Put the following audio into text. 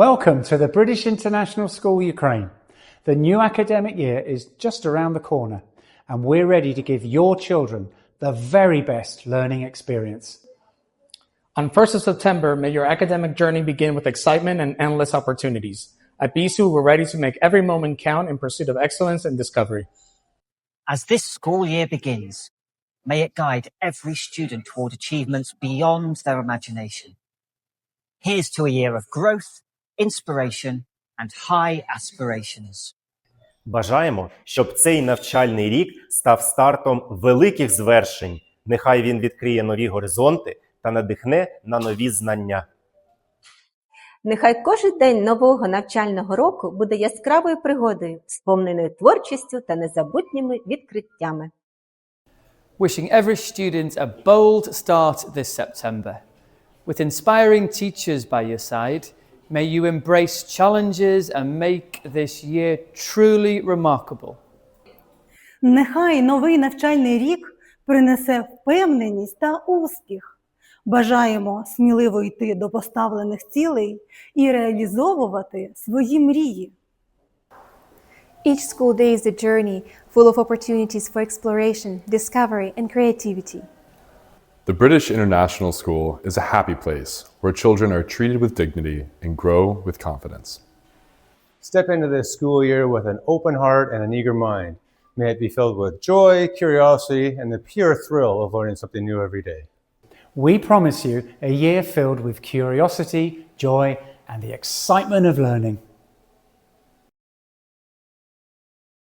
Welcome to the British International School Ukraine. The new academic year is just around the corner, and we're ready to give your children the very best learning experience. On 1st of September, may your academic journey begin with excitement and endless opportunities. At BSU, we're ready to make every moment count in pursuit of excellence and discovery. As this school year begins, may it guide every student toward achievements beyond their imagination. Here's to a year of growth, inspiration, and high aspirations. Бажаємо, щоб цей навчальний рік став стартом великих звершень. Нехай він відкриє нові горизонти та надихне на нові знання. Нехай кожен день нового навчального року буде яскравою пригодою, сповненою творчістю та незабутніми відкриттями. Wishing every student a bold start this September. With inspiring teachers by your side, may you embrace challenges and make this year truly remarkable. Нехай новий навчальний рік принесе впевненість та успіх. Бажаємо сміливо йти до поставлених цілей і реалізовувати свої мрії. Each school day is a journey full of opportunities for exploration, discovery, and creativity. The British International School is a happy place where children are treated with dignity and grow with confidence. Step into this school year with an open heart and an eager mind. May it be filled with joy, curiosity, and the pure thrill of learning something new every day. We promise you a year filled with curiosity, joy, and the excitement of learning.